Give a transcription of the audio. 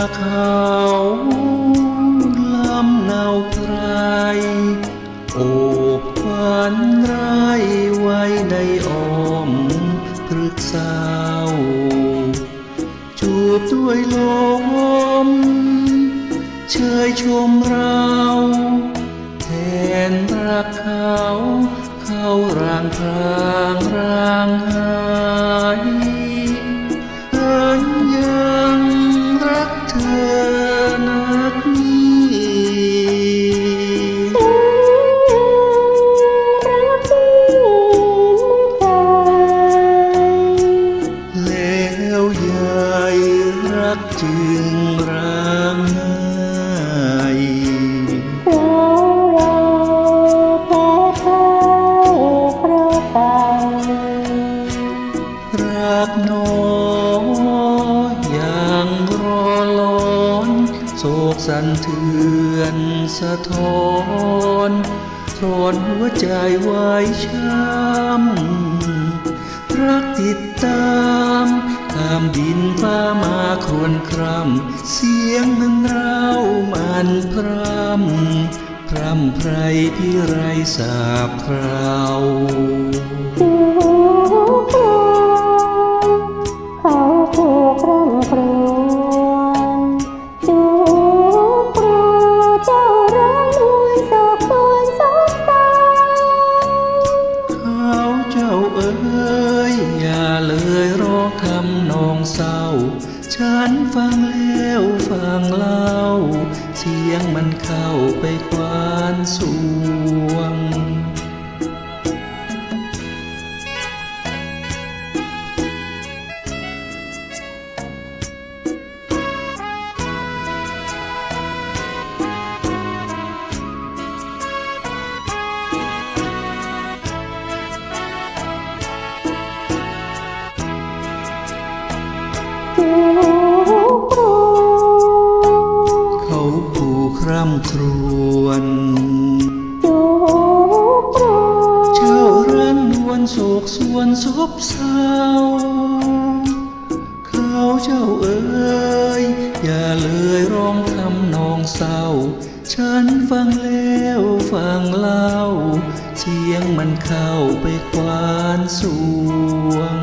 าเขาลำเนาไพรโอบควันไรไว้ในอ้อมพฤกษาจูบด้วยลมเชยชมเราแทนรักเขา เขาร่างพรางร่างหา กจึงร้างไห้รักน้อยอย่างรอล้อนโศกสันเทือนสะท้อนทนหัวใจไว้ช้ำรักติดตาม ตามดินฟ้ามาครวนครำเสียงมันเร้ามันพรำพรำไพรพิไรสาบคราวเขาถูกร่ำครำนอ โศกส่วนซบเศร้าเขาเจ้าเอ๋ยอย่าเลยร้องทำนองเศร้า ฉันฟังแล้วฟังเล่า เสียงมันเข้าไปควานสวง